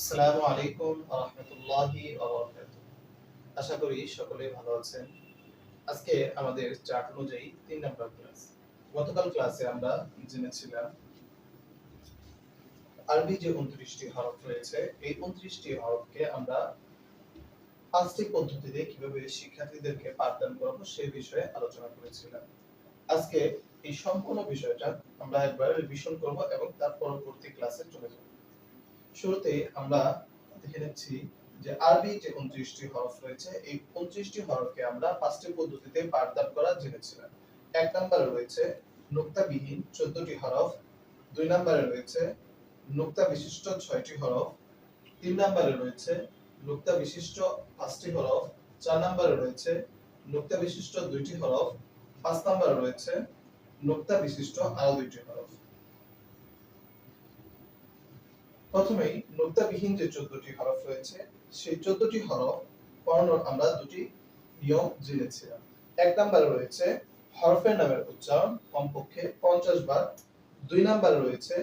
আসসালামু আলাইকুম আশা করি সকলে ভালো আছেন। আজকে আমাদের চার্ট অনুযায়ী তিন ক্লাস। গতকাল ক্লাসে আমরা জেনেছিলাম আরবি যে উনত্রিশটি হরফ রয়েছে, এই উনত্রিশটি হরফকে আমরা পাঁচটি পদ্ধতিতে কীভাবে শিক্ষার্থীদেরকে পাঠদান করব সে বিষয়ে আলোচনা করেছিলাম। আজকে এই সম্পূর্ণ বিষয়টা আমরা একবার রিভিশন করব এবং তার পরবর্তী ক্লাসে চলে যাব। শুরুতে আমরা দেখে নিচ্ছি যে আরবি যে উনত্রিশটি হরফ রয়েছে, এই উনত্রিশটি হরফকে আমরা পাঁচটি পদ্ধতিতে পাঠদান করা জেনেছিলাম। এক নম্বরে রয়েছে নুক্তাবিহীন চোদ্দটি হরফ, দুই নম্বরে রয়েছে নুক্তা বিশিষ্ট ছয়টি হরফ, তিন নম্বরে রয়েছে নুক্তা বিশিষ্ট পাঁচটি হরফ, চার নম্বরে রয়েছে নুক্তা বিশিষ্ট দুইটি হরফ, পাঁচ নম্বরে রয়েছে নুক্তা বিশিষ্ট আরও দুইটি হরফ। প্রথমেই নুক্তাবিহীন যে চোদ্দটি হরফ রয়েছে, সেই চোদ্দটি হরফ পড়ানোর আমরা দুটি নিয়ম জেনেছিলাম। এক নম্বরে রয়েছে হরফের নামের উচ্চারণ, কমপক্ষে পঞ্চাশ বার। দুই নম্বরে রয়েছে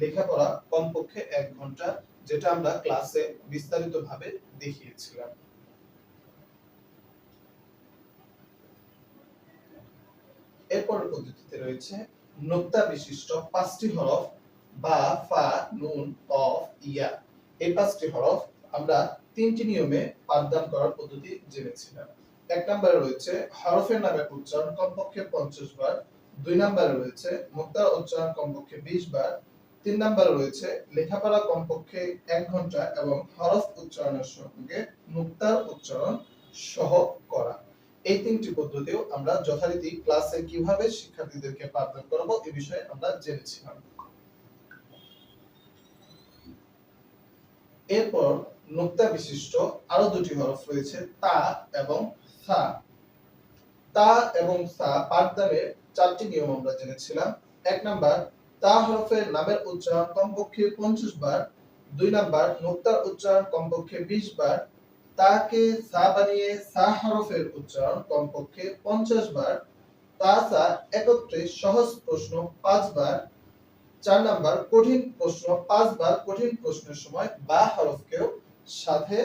লেখাপড়া, কমপক্ষে এক ঘণ্টা, যেটা আমরা ক্লাসে বিস্তারিত ভাবে দেখিয়েছিলাম। এরপর পদ্ধতিতে রয়েছে নোক্তা বিশিষ্ট পাঁচটি হরফ বা ফা, নুন, কফ, ইয়া। এই পাঁচটি হরফ আমরা তিনটি নিয়মে পাঠদান করার পদ্ধতি জেনেছিলাম। এক নম্বরে রয়েছে হরফের নামের উচ্চারণ কমপক্ষে পঞ্চাশ বার। দুই নম্বরে রয়েছে মুক্তার উচ্চারণ কমপক্ষে বিশ বার। তিন নম্বরে রয়েছে লেখাপড়া কমপক্ষে এক ঘণ্টা এবং হরফ উচ্চারণের সঙ্গে মুক্তার উচ্চারণ সহ করা। এই তিনটি পদ্ধতিও আমরা যথারীতি ক্লাসে কীভাবে শিক্ষার্থীদেরকে পাঠদান করাবো এ বিষয়ে আমরা জেনেছিলাম। এরপর নুক্তা বিশিষ্ট আরও দুটি হরফ রয়েছে, তা এবং সা। তা এবং সা পাঠদানের চারটি নিয়ম আমরা জেনেছিলাম। এক নাম্বার, তা হরফের নামের উচ্চারণ কমপক্ষে পঞ্চাশ বার। দুই নাম্বার, নুক্তার উচ্চারণ কমপক্ষে বিশ বার। তাকে সা বানিয়ে সা হরফের উচ্চারণ কমপক্ষে পঞ্চাশ বার। তা, সা একত্রে সহজ প্রশ্ন পাঁচবার চার নাম্বার, কঠিন প্রশ্ন, পাঁচবার কঠিন প্রশ্নের সময় বা হরফকেও সাথে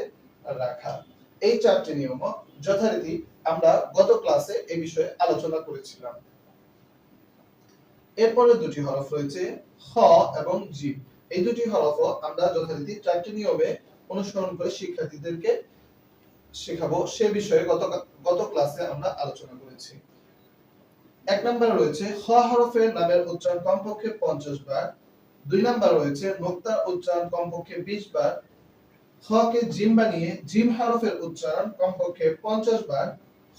রাখা। এই চারটি নিয়ম যথারীতি আমরা গত ক্লাসে এই বিষয়ে আলোচনা করেছিলাম। এরপরে দুটি হরফ রয়েছে খ এবং জি। এই দুটি হরফ আমরা যথারীতি চারটি নিয়মে অনুসরণ করে শিক্ষার্থীদেরকে শেখাবো সে বিষয়ে গত গত ক্লাসে আমরা আলোচনা করেছি। এক নম্বরে রয়েছে খ হরফের নামের উচ্চারণ কমপক্ষে পঞ্চাশ বার। দুই নাম্বার রয়েছে নোক্তার উচ্চারণ কমপক্ষে বিশ বার। খ কে জিম বানিয়ে জিম হরফের উচ্চারণ কমপক্ষে পঞ্চাশ বার।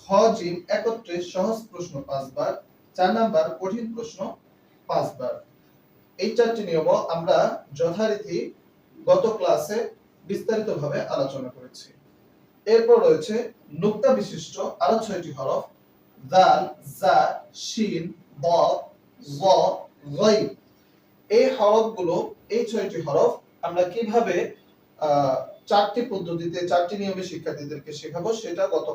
খ, জিম একত্রে সহজ প্রশ্ন পাঁচবার চার নাম্বার কঠিন প্রশ্ন পাঁচবার এই চারটি নিয়ম আমরা যথারীতি গত ক্লাসে বিস্তারিতভাবে আলোচনা করেছি। এরপর রয়েছে নুক্তা বিশিষ্ট আরও ছয়টি হরফ। দাল জা শিন ব জ গাইব এই হরফগুলো, এই ছয়টি হরফ আমরা কীভাবে চারটি পদ্ধতিতে, চারটি নিয়মে শিক্ষার্থীদেরকে শেখাবো সেটা গত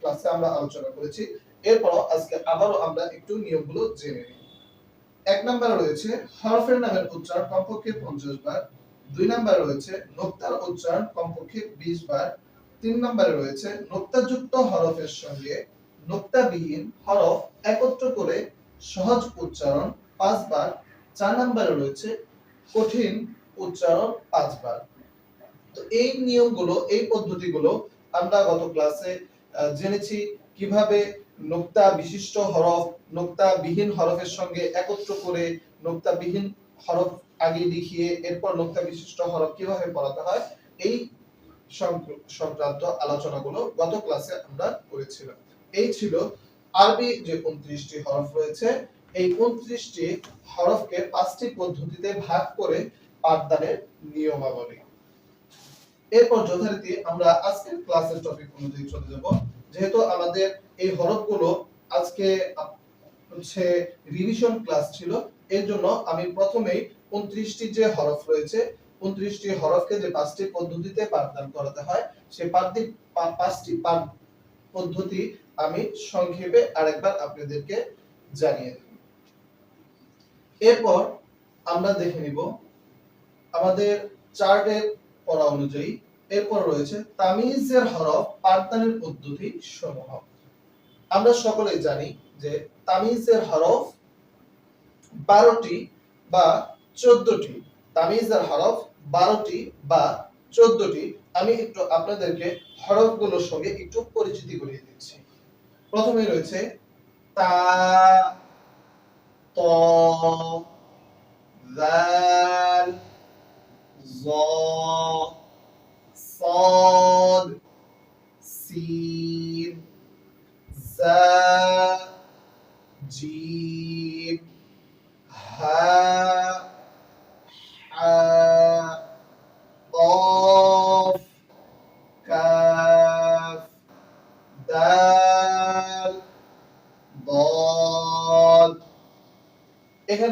ক্লাসে আমরা আলোচনা করেছি। এরপর আজকে আবারও আমরা একটু নিয়মগুলো জেনে নিই। এক নম্বরে রয়েছে হরফের নামের উচ্চারণ কমপক্ষে পঞ্চাশ বার। দুই নম্বরে রয়েছে নোক্তার উচ্চারণ কমপক্ষে বিশ বার। তিন নম্বরে রয়েছে নোক্তাযুক্ত হরফের সঙ্গে নোক্তাবিহীন হরফ একত্র করে সহজ উচ্চারণ পাঁচবার। চার নম্বরে রয়েছে কঠিন উচ্চারণ পাঁচবার। তো এই নিয়মগুলো, এই পদ্ধতিগুলো আমরা গত ক্লাসে জেনেছি কীভাবে নোক্তা বিশিষ্ট হরফ নোক্তা বিহীন হরফের সঙ্গে একত্র করে নোক্তা বিহীন হরফ আগে লিখিয়ে এরপর নোক্তা বিশিষ্ট হরফ কীভাবে পড়াতে হয়, এই সংক্র- সংক্রান্ত আলোচনাগুলো গত ক্লাসে আমরা করেছিলাম। এই ছিল আরবি যে উনত্রিশটি হরফ রয়েছে, এই উনত্রিশটি হরফকে পাঁচটি পদ্ধতিতে ভাগ করে পাঠদানের নিয়মাবলী। এরপর যথারীতি আমরা আজকের ক্লাসের টপিক অনুযায়ী চলে যাব। যেহেতু আমাদের এই হরফগুলো আজকে হচ্ছে রিভিশন ক্লাস ছিল, এর জন্য আমি প্রথমেই উনত্রিশটি যে হরফ রয়েছে, উনত্রিশটি হরফকে যে পাঁচটি পদ্ধতিতে পাঠদান করাতে হয় সেই পাঁচটি পাঁচটি পদ্ধতি আমি সংক্ষেপে আরেকবার আপনাদেরকে জানিয়ে দেব। এরপর আমরা দেখে নিব আমাদের চার্টের পড়া অনুযায়ী এরপর রয়েছে তামিজের হরফ পাঠদানের পদ্ধতি সমূহ। আমরা সকলেই জানি যে তামিজের হরফ বারোটি বা চোদ্দটি। তামিজের হরফ বারোটি বা চোদ্দটি। আমি একটু আপনাদেরকে হরফগুলোর সঙ্গে একটু পরিচিতি করিয়ে দিচ্ছি। প্রথমে রয়েছে তা ত ذال ظ صاد سين زا جيم ها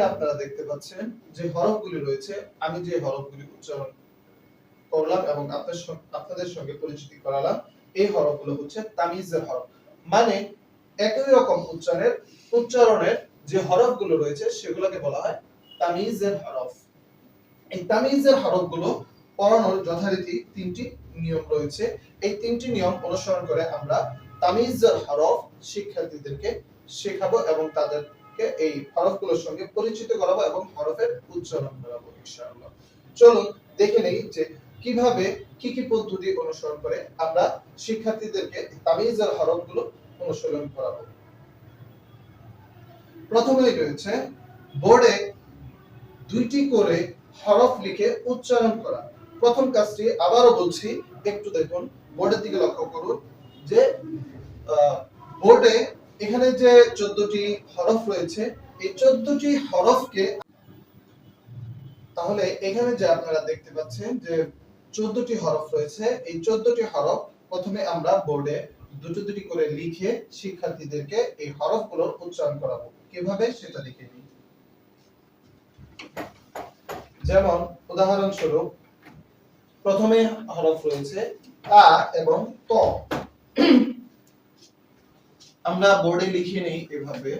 এখানে আপনারা দেখতে পাচ্ছেন যে হরফগুলি রয়েছে। আমি যে হরফগুলি উচ্চারণ করলাম এবং আপনাদের সঙ্গে পরিচিতি করালাম, এই হরফগুলো হচ্ছে তামিজের হরফ। মানে একই রকম উচ্চারণের উচ্চারণের যে হরফগুলো রয়েছে, সেগুলোকে বলা হয় তামিজের হরফ। এই তামিজের হরফগুলো পড়ানোর যথারীতি তিনটি নিয়ম রয়েছে। এই তিনটি নিয়ম অনুসরণ করে আমরা তামিজের হরফ শিক্ষার্থীদেরকে শেখাবো এবং তাদেরকে এই হরফগুলোর সঙ্গে পরিচিত করাবো এবং হরফের উচ্চারণ করাবো, ইনশাআল্লাহ। চলুন দেখে নেই যে কীভাবে, কি কি পদ্ধতি অনুসরণ করে আমরা শিক্ষার্থীদেরকে তামিজের হরফগুলো অনুসরণ করাবো। প্রথমেই রয়েছে, বোর্ডে দুইটি করে হরফ লিখে উচ্চারণ করা। প্রথম কাজটি আবারও বলছি, একটু দেখুন, বোর্ডের দিকে লক্ষ্য করুন যে বোর্ডে এখানে যে চোদ্দটি হরফ রয়েছে, এই চোদ্দটি হরফকে তাহলে এখানে যে আপনারা দেখতে পাচ্ছেন যে চোদ্দটি হরফ রয়েছে, এই চোদ্দটি হরফ প্রথমে আমরা বোর্ডে দুটো দুটি করে লিখে শিক্ষার্থীদেরকে এই হরফগুলোর উচ্চারণ করাবো। কীভাবে? সেটা দেখে নিই। যেমন, উদাহরণস্বরূপ, প্রথমে হরফ রয়েছে তা এবং ত। আমরা বোর্ডে লিখে নেই এভাবে।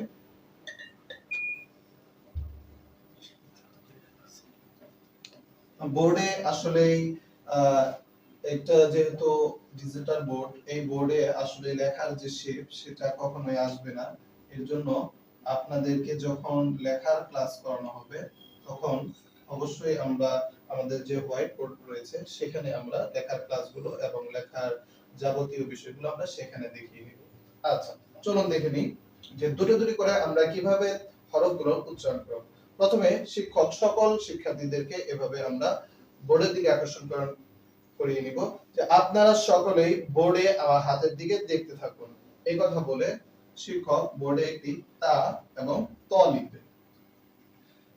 বোর্ডে আসলে এটা যেহেতু ডিজিটাল বোর্ড এই বোর্ডে আসলে লেখার যে শেপ সেটা কখনোই আসবে না। এর জন্য আপনাদেরকে যখন লেখার ক্লাস করানো হবে, তখন অবশ্যই আমরা আমাদের যে হোয়াইট বোর্ড রয়েছে, সেখানে আমরা লেখার ক্লাসগুলো এবং লেখার যাবতীয় বিষয়গুলো আমরা সেখানে দেখিয়ে নিব। আচ্ছা। চলুন দেখে নিই যে দুটো দুটো করে আমরা কীভাবে হরফগুলো উচ্চারণ করব। প্রথমে শিক্ষক সকল শিক্ষার্থীদেরকে এভাবে আমরা বোর্ডের দিকে আকর্ষণ করিয়ে নিব যে আপনারা সকলেই বোর্ডে আমার হাতের দিকে দেখতে থাকুন। এই কথা বলে শিক্ষক বোর্ডে একটি তা এবং ত লিখবে।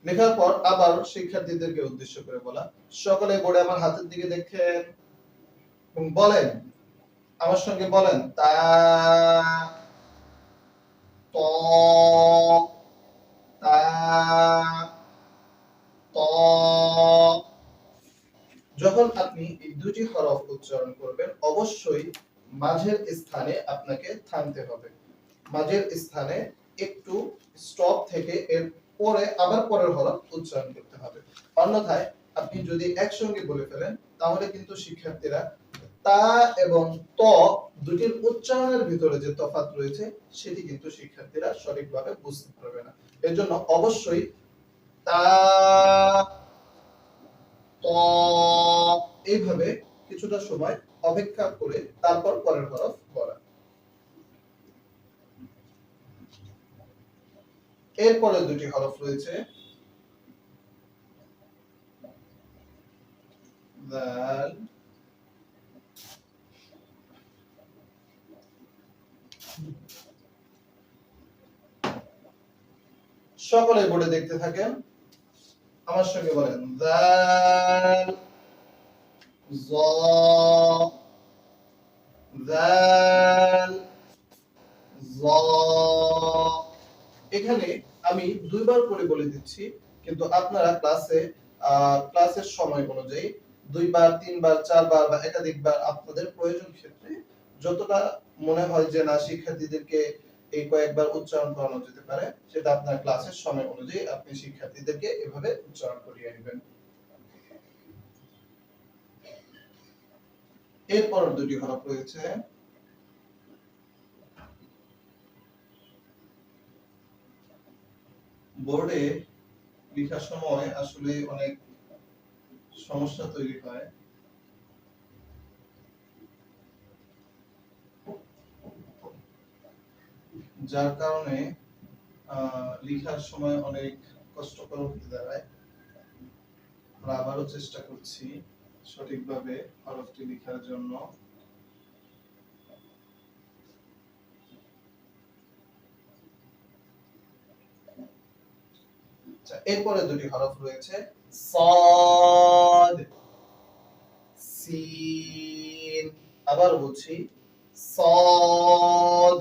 লেখার পর আবার শিক্ষার্থীদেরকে উদ্দেশ্য করে বলা সকলে বোর্ডে আমার হাতের দিকে দেখেন বলেন, আমার সঙ্গে বলেন, তা ত, তা, ত। যখন আপনি এই দুটি হরফ উচ্চারণ করবেন, অবশ্যই মাঝের স্থানে আপনাকে থামতে হবে। মাঝের স্থানে একটু স্টপ থেকে এর পরে আবার পরের হরফ উচ্চারণ করতে হবে। অন্যথায় আপনি যদি একসঙ্গে বলে ফেলেন, তাহলে কিন্তু শিক্ষার্থীরা তা এবং ত দুটির উচ্চারণের ভিতরে যে তফাৎ রয়েছে, সেটি কিন্তু শিক্ষার্থীরা সঠিকভাবে বুঝতে পারবে না। এর জন্য অবশ্যই তা, ত এইভাবে কিছুটা সময় অপেক্ষা করে তারপর পরের হরফ বলা এরপরে দুটি হরফ রয়েছে। দাল সকলে বোর্ডে দেখতে থাকেন। আমার সঙ্গে বলেন এখানে আমি দুইবার করে বলে দিচ্ছি, কিন্তু আপনারা ক্লাসে ক্লাসের সময় অনুযায়ী দুইবার, তিনবার, চারবার বা একাধিকবার আপনাদের প্রয়োজন ক্ষেত্রে যতটা মনে হয় যে না, শিক্ষার্থীদেরকে এই কয়েকবার উচ্চারণ করানো যেতে পারে। সেটা আপনার ক্লাসের সময় অনুযায়ী আপনি শিক্ষার্থীদেরকে এভাবে উচ্চারণ করিয়ে নেবেন। এরপর দুটি হরফ রয়েছে। বোর্ডে লেখার সময় আসলে অনেক সমস্যা তৈরি হয়। যার কারণে লেখার সময় অনেক কষ্টকর হতে দাঁড়ায়। আমরা আবারও চেষ্টা করছি সঠিকভাবে হরফটি লেখার জন্য। আচ্ছা, এরপরে দুটি হরফ রয়েছে। সদ সিন। আবার বলছি সদ।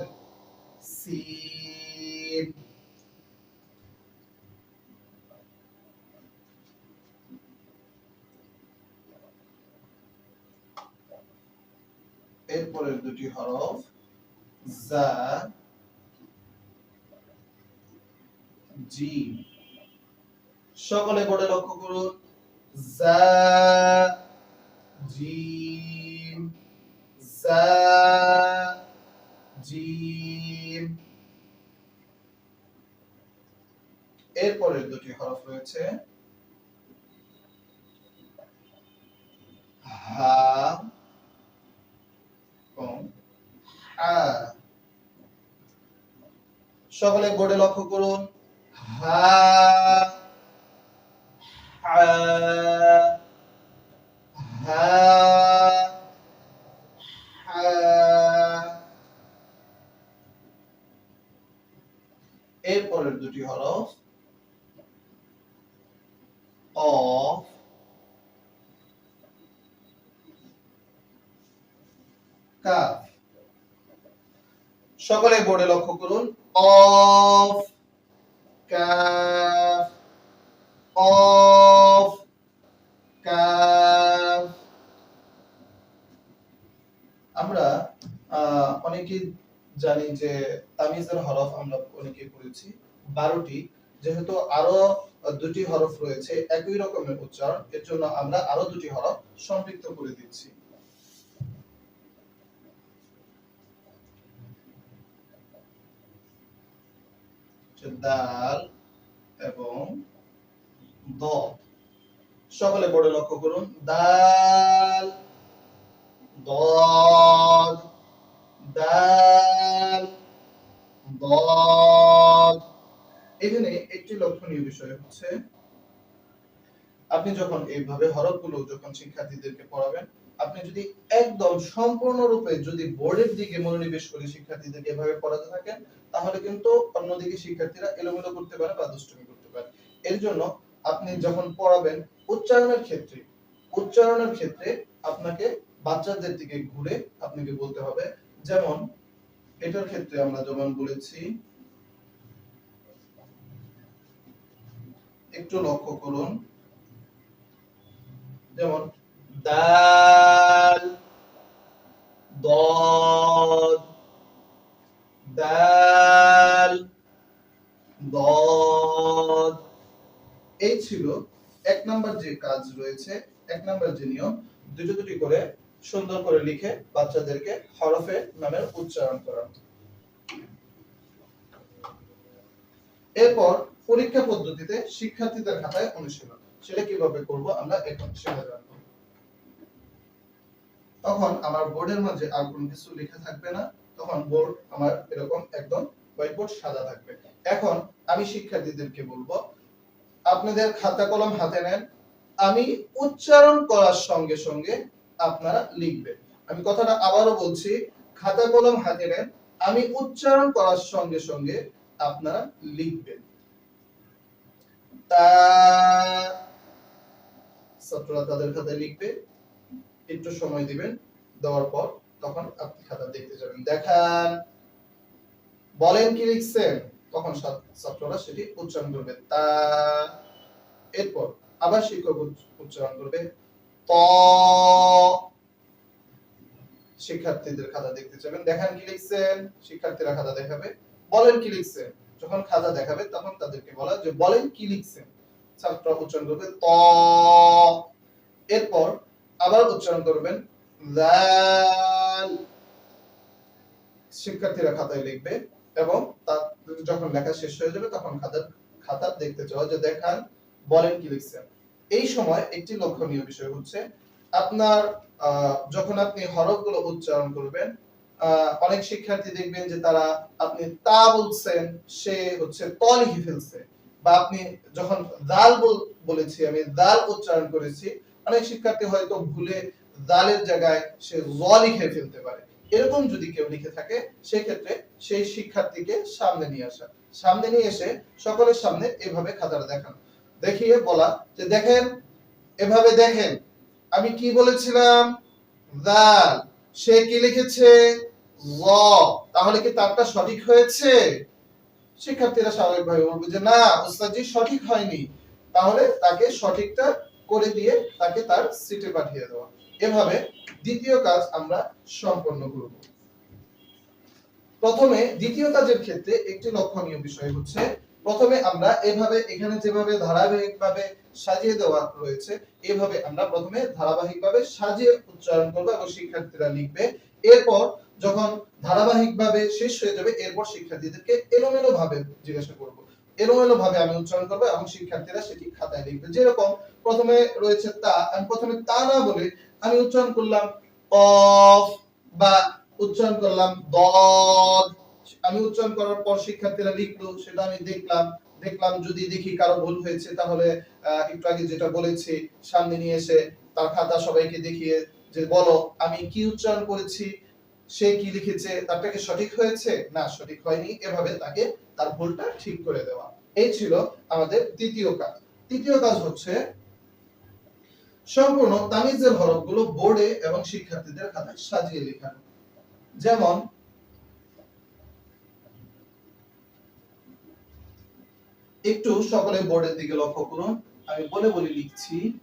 সিন এরপরের দুটি হরফ জা জিম সকলে বোর্ডে লক্ষ্য করুন। জা জিম জা জিম এরপরের দুটি হরফ রয়েছে। সকলে বোর্ডে লক্ষ্য করুন। হা হা হা এরপরের দুটি হরফ অফ কাফ। সকলে বোর্ডে লক্ষ্য করুন। অফ কাফ অফ কাফ। আমরা আহ, অনেকেই জানি যে তামিজের হরফ আমরা অনেকে পড়েছি। বারোটি যেহেতু আরও দুটি হরফ রয়েছে একই রকমের উচ্চারণ এর জন্য আমরা আরও দুটি হরফ সম্পৃক্ত করে দিচ্ছি। দাল এবং দ সকলে বোর্ডে লক্ষ্য করুন। দাল দাল এখানে একটি লক্ষণীয় বিষয় হচ্ছে, আপনি যখন এইভাবে হরফগুলো যখন শিক্ষার্থীদেরকে পড়াবেন আপনি যদি একদম সম্পূর্ণরূপে যদি বোর্ডের দিকে মনোনিবেশ করে শিক্ষার্থীদেরকে এভাবে পড়াতে থাকেন, তাহলে কিন্তু অন্যদিকে শিক্ষার্থীরা এলোমেলো করতে পারে বা দুষ্টুমি করতে পারে। এর জন্য আপনি যখন পড়াবেন, উচ্চারণের ক্ষেত্রে উচ্চারণের ক্ষেত্রে আপনাকে বাচ্চাদের দিকে ঘুরে আপনাকে বলতে হবে, যেমন এটার ক্ষেত্রে আমরা যেমন বলেছি, একটু লক্ষ্য করুন, যেমন দাল দদ দাল দদ এই ছিল এক নাম্বার যে কাজ রয়েছে, এক নাম্বার যে নিয়ম, দুটো দুটি করে সুন্দর করে লিখে বাচ্চাদেরকে হরফে, নামের উচ্চারণ করা। এরপর পরীক্ষা পদ্ধতিতে শিক্ষার্থীদের খাতায় অনুশীলন। সেটা কীভাবে করব আমরা এখন সেটা জানব। তখন আমার বোর্ডের মাঝে আর কোনো কিছু লেখা থাকবে না। তখন বোর্ড আমার এরকম একদম হোয়াইট সাদা থাকবে। এখন আমি শিক্ষার্থীদেরকে বলব, আপনাদের খাতা কলম হাতে নেন। আমি উচ্চারণ করার সঙ্গে সঙ্গে আপনারা লিখবেন। আমি কথাটা আবারও বলছি, খাতা কলম হাতে নেন। আমি উচ্চারণ করার সঙ্গে সঙ্গে আপনারা লিখবেন। তা, ছাত্ররা তাদের খাতায় লিখবে। একটু সময় দিবেন, দেওয়ার পর তখন আপনি খাতা দেখতে যাবেন। দেখান, বলেন কি লিখছেন? তখন ছাত্ররা সেটি উচ্চারণ করবে। তা, এরপর আবার শিক্ষক উচ্চারণ করবে। ত, শিক্ষার্থীদের খাতা দেখতে যাবেন। দেখান কি লিখছেন? শিক্ষার্থীরা খাতা দেখাবে। বলেন কি লিখছেন? যখন খাতা দেখাবে তখন তাদেরকে বলা যে, বলেন কি লিখছেন? ছাত্র উচ্চারণ করবে ত। এরপর আবার উচ্চারণ করবেন। শিক্ষার্থীরা খাতায় লিখবে এবং যখন লেখা শেষ হয়ে যাবে, তখন খাতার খাতা দেখতে চাও যে দেখান, বলেন কি লিখছেন। এই সময় একটি লক্ষণীয় বিষয় হচ্ছে, আপনার যখন আপনি হরফগুলো উচ্চারণ করবেন অনেক শিক্ষার্থী দেখবেন যে তারা আপনি তা বলছেন, সে হচ্ছে ত লিখে ফেলছে। বা আপনি যখন দাল বল- বলেছি, আমি দাল উচ্চারণ করেছি অনেক শিক্ষার্থী হয়তো ভুলে দালের জায়গায় সে জ লিখে ফেলতে পারে। এরকম যদি কেউ লিখে থাকে, সেক্ষেত্রে সেই শিক্ষার্থীকে সামনে নিয়ে আসা। সামনে নিয়ে এসে সকলের সামনে এভাবে খাতাটা দেখানো। দেখিয়ে বলা যে, দেখেন, এভাবে দেখেন, আমি কি বলেছিলাম? দাল সে কি লিখেছে? ল। তাহলে কি তারটা সঠিক হয়েছে? শিক্ষার্থীরা স্বাভাবিকভাবে বলবে যে, না, ওস্তাদজি, সঠিক হয়নি। তাহলে তাকে সঠিকটা করে দিয়ে তাকে তার সিটে পাঠিয়ে দেওয়া। এভাবে দ্বিতীয় কাজ আমরা সম্পন্ন করব। প্রথমে দ্বিতীয় কাজের ক্ষেত্রে একটি লক্ষণীয় বিষয় হচ্ছে, প্রথমে আমরা এভাবে, এখানে যেভাবে ধারাবাহিকভাবে সাজিয়ে দেওয়া রয়েছে, এভাবে আমরা প্রথমে ধারাবাহিকভাবে সাজিয়ে উচ্চারণ করব এবং শিক্ষার্থীরা লিখবে। এরপর যখন ধারাবাহিকভাবে শেষ হয়ে যাবে, এরপর শিক্ষার্থীদেরকে এলোমেলো ভাবে জিজ্ঞাসা করব। এলোমেলো ভাবে আমি উচ্চারণ করব এবং শিক্ষার্থীরা সেটি খাতায় লিখবে। যেরকম প্রথমে রয়েছে তা। আমি প্রথমে তা না বলে আমি উচ্চারণ করলাম অফ বা উচ্চারণ করলাম দদ। আমি উচ্চারণ করার পর শিক্ষার্থীরা লিখলো, সেটা আমি দেখলাম। দেখলাম যদি দেখি কারও ভুল হয়েছে, তাহলে একটু আগে যেটা বলেছি, সামনে নিয়ে এসে তার খাতা সবাইকে দেখিয়ে যে বলো, আমি কি উচ্চারণ করেছি? সে কি লিখেছে? তারটাকে সঠিক হয়েছে? না, সঠিক হয়নি। এভাবে তাকে তার ভুলটা ঠিক করে দেওয়া। এই ছিল আমাদের তৃতীয় কাজ। তৃতীয় কাজ হচ্ছে সম্পূর্ণ তামিজের হরফগুলো বোর্ডে এবং শিক্ষার্থীদের খাতায় সাজিয়ে লেখানো। যেমন, একটু সকলে বোর্ডের দিকে লক্ষ্য করুন। আমি বলে বলে লিখছি।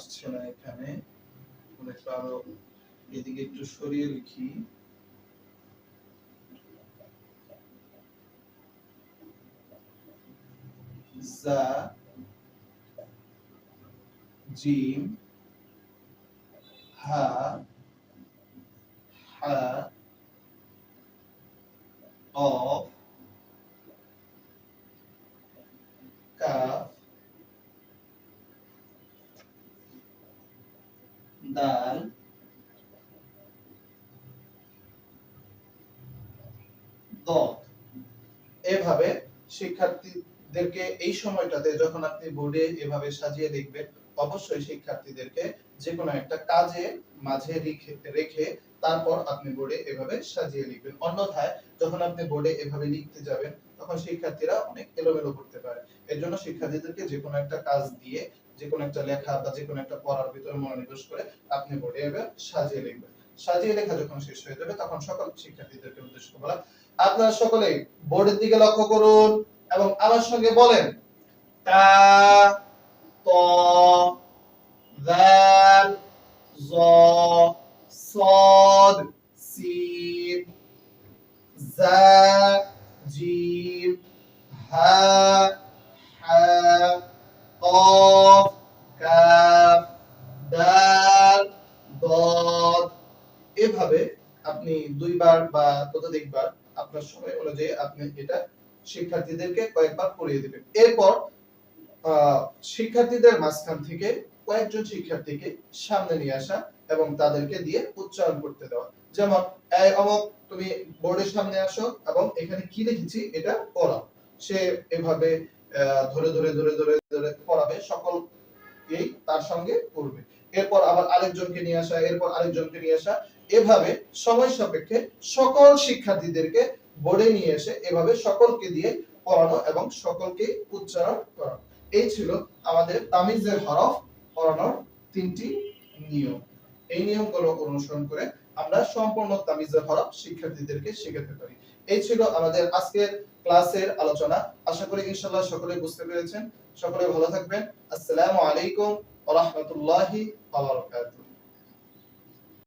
আসছে না এখানে। লেখা আরও এদিকে একটু সরিয়ে লিখি। জিম হা হা অফ কাফ দাল। দত এভাবে শিক্ষার্থীদেরকে এই সময়টাতে যখন আপনি বোর্ডে এভাবে সাজিয়ে লিখবেন অবশ্যই শিক্ষার্থীদেরকে যে কোনো একটা কাজে মাঝে রেখে রেখে তারপর আপনি বোর্ডে এভাবে সাজিয়ে লিখবেন। অন্যথায় যখন আপনি বোর্ডে এভাবে লিখতে যাবেন, তখন শিক্ষার্থীরা অনেক এলোমেলো করতে পারে। এর জন্য শিক্ষার্থীদেরকে যে কোনো একটা কাজ দিয়ে যে কোনো একটা লেখা বা যে কোনো একটা পড়ার ভিতরে মনোনিবেশ করে আপনি বোর্ডে এভাবে সাজিয়ে লিখবেন সাজিয়ে লেখা যখন শেষ হয়ে যাবে তখন সকল শিক্ষার্থীদেরকে উদ্দেশ্য করে বলা আপনারা সকলেই বোর্ডের দিকে লক্ষ্য করুন এবং আমার সঙ্গে বলেন তা ত ذال ظ صاد سين زا جيم ها حا কফ কাফ দাল বদ এভাবে আপনি দুইবার বা আপনার সময় অনুযায়ী আপনি এটা শিক্ষার্থীদেরকে কয়েকবার পড়িয়ে এরপর শিক্ষার্থীদের মাঝখান থেকে কয়েকজন শিক্ষার্থীকে সামনে নিয়ে আসা এবং তাদেরকে দিয়ে উচ্চারণ করতে দেওয়া। যেমন অমক, তুমি বোর্ডের সামনে আসো এবং এখানে কি লিখেছি এটা পড়াও। সে এভাবে ধরে ধরে ধরে ধরে পড়াবে সকল এই তার সঙ্গে পড়বে। এরপর আবার আরেকজনকে নিয়ে আসা, এরপর আরেকজনকে নিয়ে আসা। এভাবে সময় সাপেক্ষে সকল শিক্ষার্থীদেরকে বোর্ডে নিয়ে এসে এভাবে সকলকে দিয়ে পড়ানো এবং সকলকে উচ্চারণ করানো এই ছিল আমাদের তামিজের হরফ পড়ানোর তিনটি নিয়ম। এই নিয়মগুলো অনুসরণ করে আমরা সম্পূর্ণ তামিজের হরফ শিক্ষার্থীদেরকে শেখাতে পারি। এই ছিল আমাদের আজকের ক্লাসের আলোচনা। আশা করি ইনশাআল্লাহ সকলে বুঝতে পেরেছেন। সকলে ভালো থাকবেন। আসসালামু আলাইকুম ওয়া রাহমাতুল্লাহি ওয়া বারাকাতুহু।